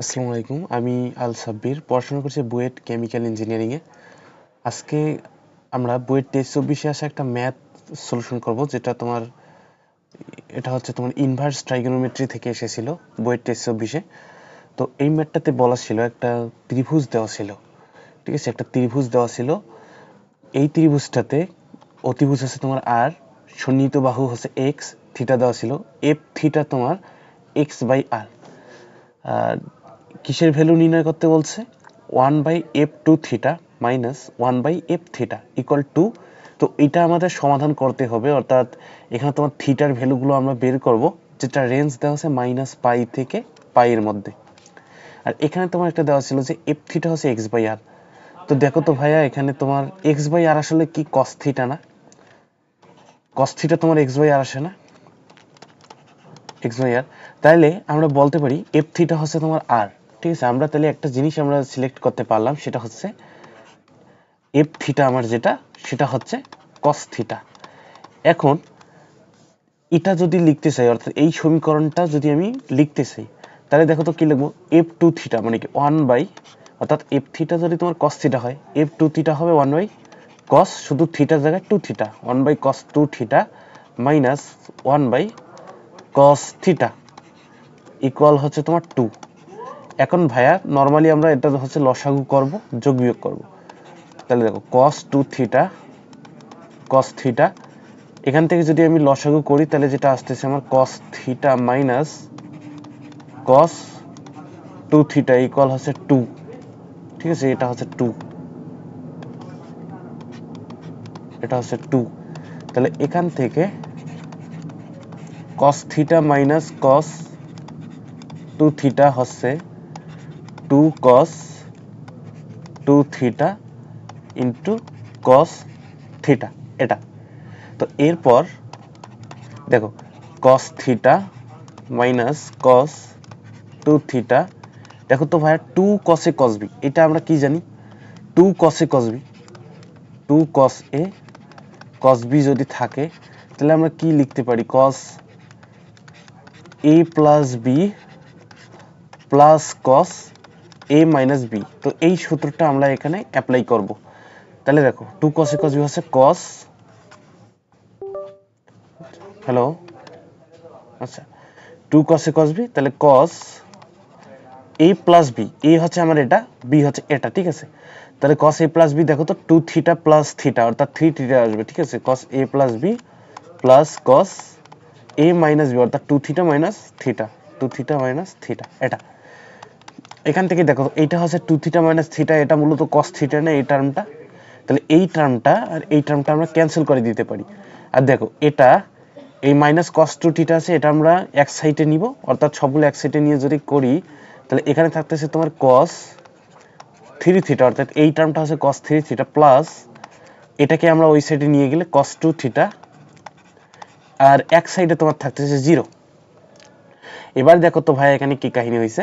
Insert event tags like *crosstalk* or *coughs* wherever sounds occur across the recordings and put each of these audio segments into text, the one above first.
আসসালামু আলাইকুম, আমি আল সাব্বির, পড়াশোনা করছি বুয়েট কেমিক্যাল ইঞ্জিনিয়ারিংয়ে। আজকে আমরা বুয়েট টেস্ট চব্বিশে আসা একটা ম্যাথ সলিউশন করব, যেটা তোমার, এটা হচ্ছে তোমার ইনভার্স ট্রাইগোনোমেট্রি থেকে এসেছিল বুয়েট টেস্ট চব্বিশে। তো এই ম্যাথটাতে বলা ছিল, একটা ত্রিভুজ দেওয়া ছিল, ঠিক আছে? একটা ত্রিভুজ দেওয়া ছিল। এই ত্রিভুজটাতে অতিভুজ হচ্ছে তোমার আর, সন্নিহিত বাহু হচ্ছে এক্স, থিটা দেওয়া ছিল। এফ থিটা তোমার এক্স বাই আর। আর কিসের ভ্যালু নির্ণয় করতে বলছে? One by F two theta minus one by F theta equal to তো এটা আমাদের সমাধান করতে হবে, অর্থাৎ এখানে তোমার থিটার ভ্যালুগুলো আমরা বের করব, যেটা রেঞ্জ দেওয়া আছে মাইনাস পাই থেকে পাইয়ের মধ্যে। আর এখানে তোমার একটা দেওয়া ছিল যে এফ থিটা হচ্ছে এক্স বাই আর তো দেখো তো ভাইয়া, এখানে তোমার এক্স বাই আর আসলে কি কস থিটা না? কস থিটা তোমার এক্স বাই আর আসে না? এক্স বাই আর তাহলে আমরা বলতে পারি এফ থিটা হচ্ছে তোমার আর ঠিক আছে আমরা তাহলে একটা জিনিস আমরা সিলেক্ট করতে পারলাম, সেটা হচ্ছে এফ থিটা আমার যেটা, সেটা হচ্ছে কস থিটা এখন, এটা যদি লিখতে চাই, অর্থাৎ এই সমীকরণটা যদি আমি লিখতে চাই, তাহলে দেখো তো কি লিখব? এফ টু থিটা মানে কি ওয়ান বাই অর্থাৎ এফ থিটা যদি তোমার কস থিটা হয় এফ টু থিটা হবে ওয়ান বাই কস শুধু থিটার জায়গায় two theta one by cos two theta minus one by cos theta equal হচ্ছে তোমার টু এখন ভাইয়া নর্মালি আমরা এটা হচ্ছে লসাগু করব, যোগ বিয়োগ করব। তাহলে দেখো cos two theta cos theta এখান থেকে যদি আমি লসাগু করি, তাহলে যেটা আসতেছে আমার cos theta minus cos two theta equal হচ্ছে টু ঠিক আছে, এটা হচ্ছে টু এটা হচ্ছে টু তাহলে এখান থেকে cos theta minus cos two theta হচ্ছে two cos two theta into cos theta, এটা। তো এরপর, দেখো cos theta minus cos two theta, দেখো তো ভাইয়া টু কসে কস বি এটা আমরা কি জানি? Two কসে cos B two cos A cos B যদি থাকে, তাহলে আমরা কি লিখতে পারি? Cos A plus B plus cos A minus B তো এই সূত্রটা আমরা এখানে অ্যাপ্লাই করব। তাহলে দেখো টু কস এ বি হচ্ছে কস হ্যালো আচ্ছা টু কস এ বি তাহলে cos A plus B A হচ্ছে আমার এটা বি হচ্ছে এটা, ঠিক আছে? তাহলে কস এ প্লাস বি দেখো তো টু থিটা প্লাস থিটা অর্থাৎ থ্রি থিটা আসবে, ঠিক আছে? Cos A plus B plus cos A minus B অর্থাৎ two theta minus theta two theta minus theta এটা। এখান থেকে দেখো, এইটা হচ্ছে টু থিটা মাইনাস থিটা এটা মূলত কস থিটা না, এই টার্মটা তাহলে এই টার্মটা আর এই টার্মটা আমরা ক্যান্সেল করে দিতে পারি। আর দেখো, এটা এই মাইনাস কস টু থিটা আছে, এটা আমরা এক সাইডে নিব, অর্থাৎ সবগুলো এক সাইডে নিয়ে যদি করি, তাহলে এখানে থাকতেছে তোমার কস থ্রি থিটা অর্থাৎ এই টার্মটা হচ্ছে কস থ্রি থিটা প্লাস এটাকে আমরা ওই সাইডে নিয়ে গেলে কস টু থিটা আর এক সাইডে তোমার থাকতেছে জিরো এবার দেখো তো ভাই, এখানে কি কাহিনী হয়েছে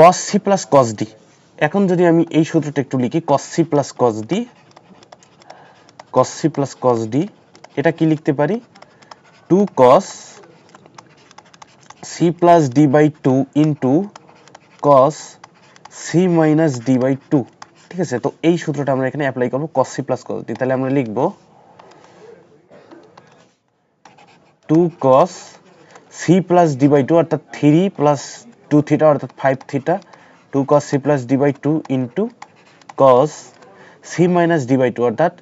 cos c plus cos d এখন যদি আমি এই সূত্রটা একটু লিখি, cos c plus cos d, cos c plus cos d, এটা কি লিখতে পারি? 2 cos c plus d by two into cos c minus d by two ঠিক আছে? তো এই সূত্রটা আমরা এখানে অ্যাপ্লাই করব, cos c plus cos d তাহলে আমরা লিখব 2 cos c plus d by two অর্থাৎ 3 প্লাস টু থিটা অর্থাৎ five theta two cos C plus D by two into cos C minus D by two অর্থাৎ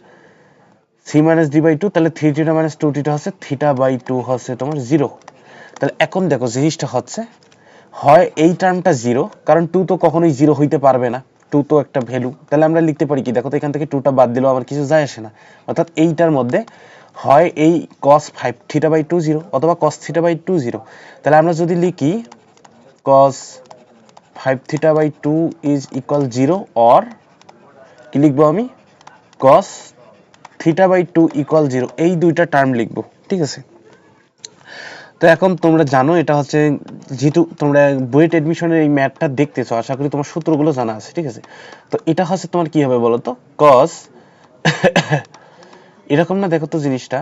C minus D by two তাহলে three theta minus two theta হচ্ছে theta by two হচ্ছে তোমার zero তাহলে এখন দেখো জিনিসটা হচ্ছে, হয় এই টার্মটা জিরো কারণ টু তো কখনোই জিরো হইতে পারবে না। টু তো একটা ভ্যালু তাহলে আমরা লিখতে পারি কি, দেখো তো এখান থেকে টুটা বাদ দিলেও আমার কিছু যায় আসে না। অর্থাৎ এইটার মধ্যে হয় এই cos five theta by two zero অথবা cos theta by two zero তাহলে আমরা যদি লিখি cos 5 theta by 2 is equal 0 or কি লিখব আমি? cos theta by 2 equal 0 এই দুইটা টার্ম লিখব, ঠিক আছে? তো এখন তোমরা জানো এটা হচ্ছে যেহেতু তোমরা বুয়েট এডমিশনের এই ম্যাথটা দেখতেছো, আশা করি তোমার সূত্রগুলো জানা আছে, ঠিক আছে? তো এটা হচ্ছে তোমার কি হবে বলো তো? cos *coughs* এরকম না, দেখো তো জিনিসটা।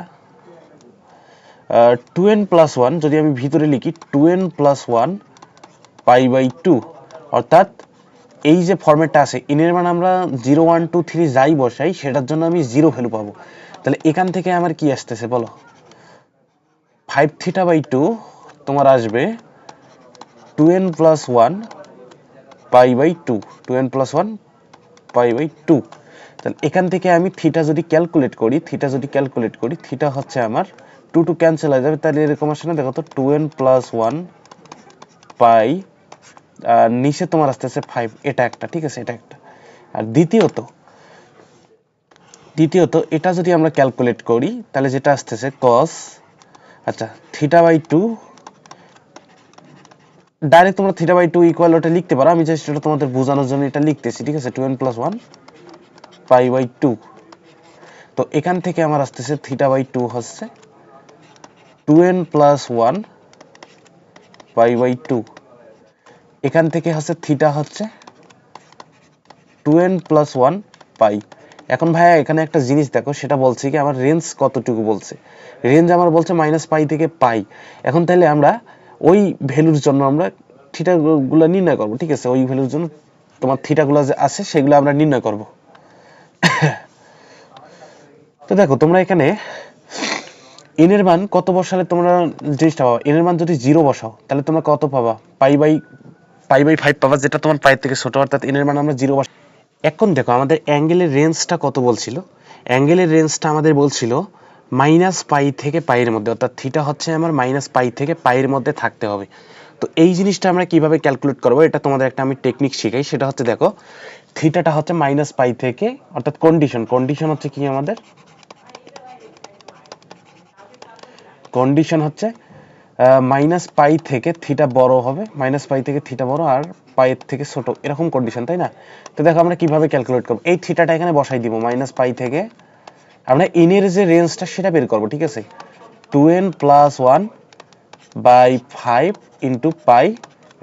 টু এন প্লাস ওয়ান যদি আমি ভিতরে লিখি two N plus one pi by two অর্থাৎ এই যে ফর্মেটটা আছে ইনের মান আমরা জিরো ওয়ান টু থ্রি যাই বসাই, সেটার জন্য আমি জিরো ভ্যালু পাবো। তাহলে এখান থেকে আমার কি আসতেছে বলো? ফাইভ থিটা বাই টু তোমার আসবে two N plus one pi by two two N plus one pi by two তাহলে এখান থেকে আমি থিটা যদি ক্যালকুলেট করি থিটা যদি ক্যালকুলেট করি থিটা হচ্ছে আমার টু টু ক্যান্সেল হয়ে যাবে। তাহলে এরকম আসে দেখো তো two N plus one pi আর নিচে তোমার আসতেছে ফাইভ এটা একটা, ঠিক আছে, এটা একটা। আর দ্বিতীয়ত দ্বিতীয়ত, এটা যদি আমরা ক্যালকুলেট করি, তাহলে যেটা আসতেছে কস আচ্ছা থিটা বাই টু ডাইরেক্ট তোমরা থিটা বাই টু ইকুয়াল ওটা লিখতে পারো, আমি জাস্ট এটা তোমাদের বোঝানোর জন্য এটা লিখতেছি, ঠিক আছে two N plus one pi by two তো এখান থেকে আমার আসতেছে থিটা বাই টু হচ্ছে two N plus one pi by two এখান থেকে হচ্ছে থিটা হচ্ছে two N plus one pi এখন ভাইয়া, এখানে একটা জিনিস দেখো, সেটা বলছে কি, আমার রেঞ্জ কতটুকু বলছে? রেঞ্জ আমার বলছে মাইনাস পাই থেকে পাই এখন তাহলে আমরা ওই ভ্যালুর জন্য আমরা থিটা গুলো নির্ণয় করব, ঠিক আছে? ওই ভ্যালুর জন্য তোমার থিটা গুলো যে আছে, সেগুলো আমরা নির্ণয় করব। তো দেখো, তোমরা এখানে এর মান কত বসালে তোমরা জিনিসটা পাবা? এর মান যদি জিরো বসাও, তাহলে তোমরা কত পাবা? Pi by pi by five পাবা যেটা তোমার পায়ের থেকে ছোট, অর্থাৎ এর মান আমরা জিরো বসাই এখন দেখো, আমাদের অ্যাঙ্গেলের রেঞ্জটা কত বলছিল? অ্যাঙ্গেলের রেঞ্জটা আমাদের বলছিল মাইনাস পাই থেকে পাইয়ের মধ্যে, অর্থাৎ থিটা হচ্ছে আমার মাইনাস পাই থেকে পাইয়ের মধ্যে থাকতে হবে। তো এই জিনিসটা আমরা কীভাবে ক্যালকুলেট করব, এটা তোমাদের একটা আমি টেকনিক শিখাই। সেটা হচ্ছে দেখো থিটাটা হচ্ছে মাইনাস পাই থেকে, অর্থাৎ কন্ডিশন কন্ডিশন হচ্ছে কি আমাদের? কন্ডিশন হচ্ছে মাইনাস পাই থেকে থিটা বড় হবে মাইনাস পাই থেকে থিটা বড় আর পাইয়ের থেকে ছোট, এরকম কন্ডিশন তাই না? তো দেখো আমরা কীভাবে ক্যালকুলেট করব। এই থিটাটা এখানে বসাই দিব মাইনাস পাই থেকে। আমরা এনের যে রেঞ্জটা সেটা বের করব, ঠিক আছে? Two N plus one by five into pi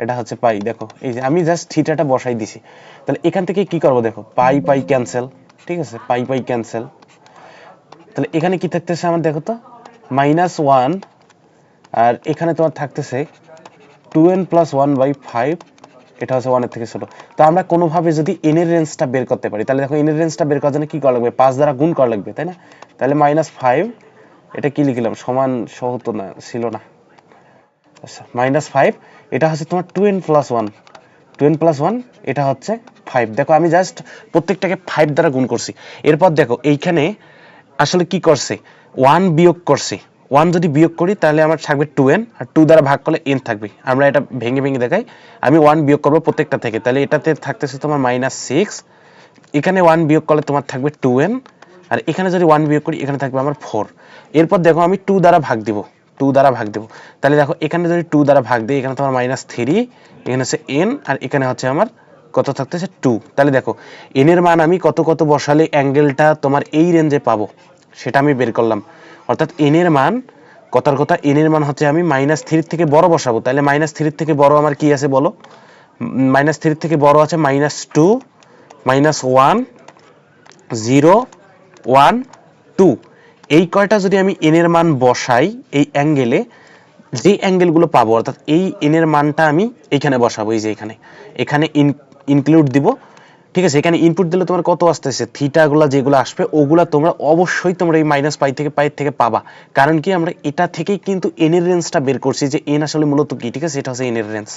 এটা হচ্ছে পাই দেখো। এই যে আমি জাস্ট থিটাটা বসাই দিছি। তাহলে এখান থেকে কি করব, দেখো? পাই পাই ক্যান্সেল ঠিক আছে? পাই পাই ক্যান্সেল তাহলে এখানে কি থাকতেছে আমার, দেখো তো? মাইনাস ওয়ান আর এখানে তোমার থাকতেছে two N plus one by five এটা হচ্ছে ওয়ানের থেকে ছোট। তো আমরা কোনোভাবে যদি এন এর রেঞ্জটা বের করতে পারি, তাহলে দেখো এন এর রেঞ্জটা বের করার জন্য কী করা লাগবে? পাঁচ দ্বারা গুণ করা লাগবে, তাই না? তাহলে মাইনাস ফাইভ এটা কি লিখলাম? সমান সহতো না, ছিল না। আচ্ছা মাইনাস ফাইভ এটা হচ্ছে তোমার two N plus one two N plus one এটা হচ্ছে ফাইভ দেখো, আমি জাস্ট প্রত্যেকটাকে ফাইভ দ্বারা গুণ করছি। এরপর দেখো, এইখানে আসলে কি করছে? ওয়ান বিয়োগ করছে। ওয়ান যদি বিয়োগ করি, তাহলে আমার থাকবে টু এন আর টু দ্বারা ভাগ করলে এন থাকবে। আমরা এটা ভেঙে ভেঙে দেখাই। আমি ওয়ান বিয়োগ করব প্রত্যেকটা থেকে। তাহলে এটাতে থাকতেছে তোমার মাইনাস সিক্স এখানে ওয়ান বিয়োগ করলে তোমার থাকবে টু এন আর এখানে যদি ওয়ান বিয়োগ করি, এখানে থাকবে আমার ফোর এরপর দেখো আমি টু দ্বারা ভাগ দিব। টু দ্বারা ভাগ দেবো। তাহলে দেখো, এখানে যদি টু দ্বারা ভাগ দিই, এখানে তোমার মাইনাস থ্রি এখানে হচ্ছে এন আর এখানে হচ্ছে আমার কত থাকতেছে টু তাহলে দেখো এন এর মান আমি কত কত বসালে অ্যাঙ্গেলটা তোমার এই রেঞ্জে পাবো, সেটা আমি বের করলাম। অর্থাৎ এন এর মান, কথার কথা এন এর মান হচ্ছে আমি মাইনাস থ্রির থেকে বড় বসাবো। তাহলে মাইনাস থ্রির থেকে বড় আমার কি আছে বলো? মাইনাস থ্রির থেকে বড় আছে minus two minus one zero one two এই কয়টা যদি আমি এন এর মান বসাই এই অ্যাঙ্গেলে যে অ্যাঙ্গেলগুলো পাবো, অর্থাৎ এই এন এর মানটা আমি এখানে বসাবো, এই যে এখানে। এখানে ইনক্লুড দিব। ঠিক আছে, এখানে ইনপুট দিলে তোমার কত আসতেছে? থিটাগুলো যেগুলো আসবে, ওগুলা তোমরা অবশ্যই তোমরা এই মাইনাস পাই থেকে পাই থেকে পাবা। কারণ কি, আমরা এটা থেকেই কিন্তু এন এর রেঞ্জটা বের করছি যে এন আসলে মূলত কি, ঠিক আছে? এটা হচ্ছে এন এর রেঞ্জ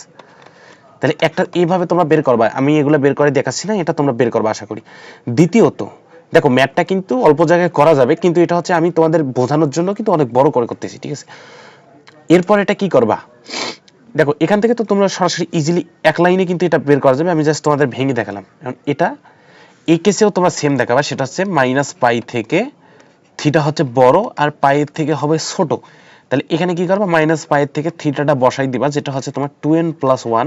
তাহলে একটা, এইভাবে তোমরা বের করবা। আমি এগুলো বের করে দেখাচ্ছি না, এটা তোমরা বের করবা, আশা করি। দ্বিতীয়ত, দেখো ম্যাথটা কিন্তু অল্প জায়গায় করা যাবে, কিন্তু এটা হচ্ছে আমি তোমাদের বোঝানোর জন্য কিন্তু অনেক বড় করে করতেছি, ঠিক আছে? এরপর এটা কি করবা? দেখো, এখান থেকে তো তোমরা সরাসরি ইজিলি এক লাইনে কিন্তু এটা বের করা যাবে, আমি জাস্ট তোমাদের ভেঙে দেখালাম। এখন এটা, এই কেসেও তোমরা সেম দেখাবা, সেটা হচ্ছে মাইনাস পাই থেকে থিটা হচ্ছে বড় আর পায়ের থেকে হবে ছোট। তাহলে এখানে কি করবা? মাইনাস পায়ের থেকে থিটাটা বসাই দিবা, যেটা হচ্ছে তোমার two N plus one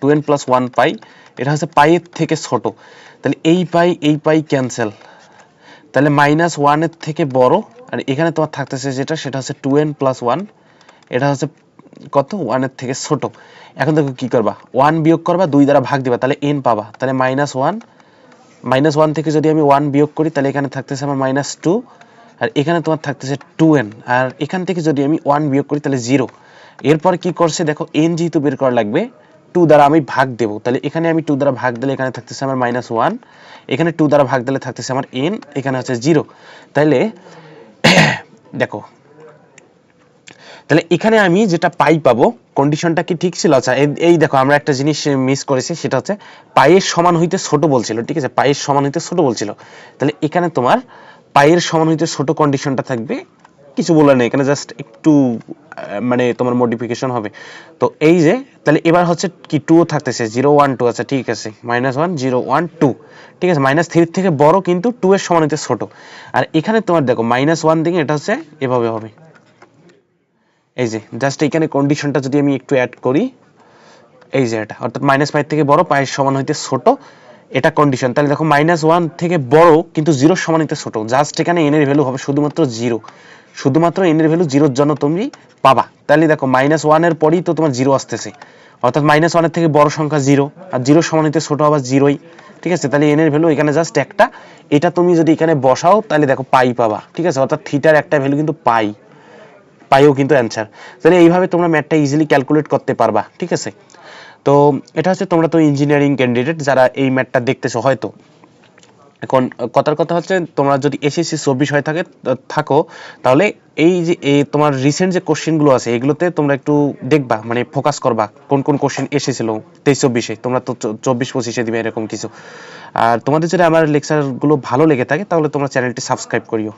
two N plus one pi এটা হচ্ছে পাইয়ের থেকে ছোট। তাহলে এই পাই এই পাই ক্যান্সেল তাহলে মাইনাস ওয়ানের থেকে বড়, আর এখানে তোমার থাকতেছে যেটা, সেটা হচ্ছে টু এন প্লাস ওয়ান এটা হচ্ছে কত? ওয়ানের থেকে ছোট। এখন দেখো কি করবা? ওয়ান বিয়োগ করবা, দুই দ্বারা ভাগ দিবা, তাহলে এন পাবা। তাহলে মাইনাস ওয়ান মাইনাস ওয়ান থেকে যদি আমি ওয়ান বিয়োগ করি, তাহলে এখানে থাকতেছে আমার মাইনাস টু আর এখানে তোমার থাকতেছে টু এন আর এখান থেকে যদি আমি ওয়ান বিয়োগ করি, তাহলে জিরো এরপর কি করছে? দেখো এন যেহেতু বের করা লাগবে টু দ্বারা আমি ভাগ দেব। তাহলে এখানে আমি টু দ্বারা ভাগ দিলে এখানে থাকতেছে আমার মাইনাস ওয়ান এখানে টু দ্বারা ভাগ দিলে থাকতেছে আমার এন এখানে হচ্ছে জিরো তাহলে, *coughs* দেখো তাহলে এখানে আমি যেটা পাই পাবো কন্ডিশনটা কি ঠিক ছিল? আচ্ছা এই- দেখো, আমরা একটা জিনিস মিস করেছি, সেটা হচ্ছে পায়ের সমান হইতে ছোট বলছিল, ঠিক আছে? পায়ের সমান হইতে ছোট বলছিল। তাহলে এখানে তোমার পায়ের সমান হইতে ছোট কন্ডিশনটা থাকবে, কিছু বলার নেই, এখানে জাস্ট একটু মানে তোমার মডিফিকেশন হবে। তো এই যে, তাহলে এবার হচ্ছে কি টু থাকতেছে জিরো ওয়ান টু আচ্ছা ঠিক আছে minus one zero one two ঠিক আছে? মাইনাস থ্রির থেকে বড় কিন্তু টু এর সমান হইতে ছোট। আর এখানে তোমার দেখো মাইনাস ওয়ান থেকে এটা হচ্ছে এভাবে হবে। এই যে জাস্ট এখানে কন্ডিশনটা যদি আমি একটু অ্যাড করি, এই যে এটা, অর্থাৎ মাইনাস ফাইভ থেকে বড়, পায়ের সমান হইতে ছোট, এটা কন্ডিশন তাহলে দেখো মাইনাস ওয়ান থেকে বড়, কিন্তু জিরোর সমান হইতে ছোট। জাস্ট এখানে এন এর ভ্যালু হবে শুধুমাত্র জিরো শুধুমাত্র এন এর ভ্যালু জিরোর জন্য তুমি পাবা। তাহলে দেখো মাইনাস ওয়ানের পরেই তো তোমার জিরো আসতেছে। অর্থাৎ মাইনাস ওয়ানের থেকে বড় সংখ্যা জিরো আর জিরো সমান হইতে ছোট আবার জিরোই ঠিক আছে? তাহলে এন এর ভ্যালু এখানে জাস্ট একটা। এটা তুমি যদি এখানে বসাও, তাহলে দেখো পাই পাবা। ঠিক আছে? অর্থাৎ থিটার একটা ভ্যালু কিন্তু পাই। পাইও কিন্তু অ্যান্সার তাহলে এইভাবে তোমরা ম্যাথটা ইজিলি ক্যালকুলেট করতে পারবা, ঠিক আছে? তো এটা হচ্ছে তোমরা তো ইঞ্জিনিয়ারিং ক্যান্ডিডেট যারা এই ম্যাথটা দেখতেছো হয়তো। এখন কথার কথা হচ্ছে, তোমরা যদি এসএসসি চব্বিশ হয়ে থাকে থাকো, তাহলে এই যে এই তোমার রিসেন্ট যে কোশ্চেনগুলো আছে, এগুলোতে তোমরা একটু দেখবা মানে ফোকাস করবা, কোন কোন কোশ্চেন এসেছিল তেইশ চব্বিশে, তোমরা তো চব্বিশ পঁচিশে দিবে এরকম কিছু। আর তোমাদের যদি আমার লেকচারগুলো ভালো লেগে থাকে, তাহলে তোমরা চ্যানেলটি সাবস্ক্রাইব করিও।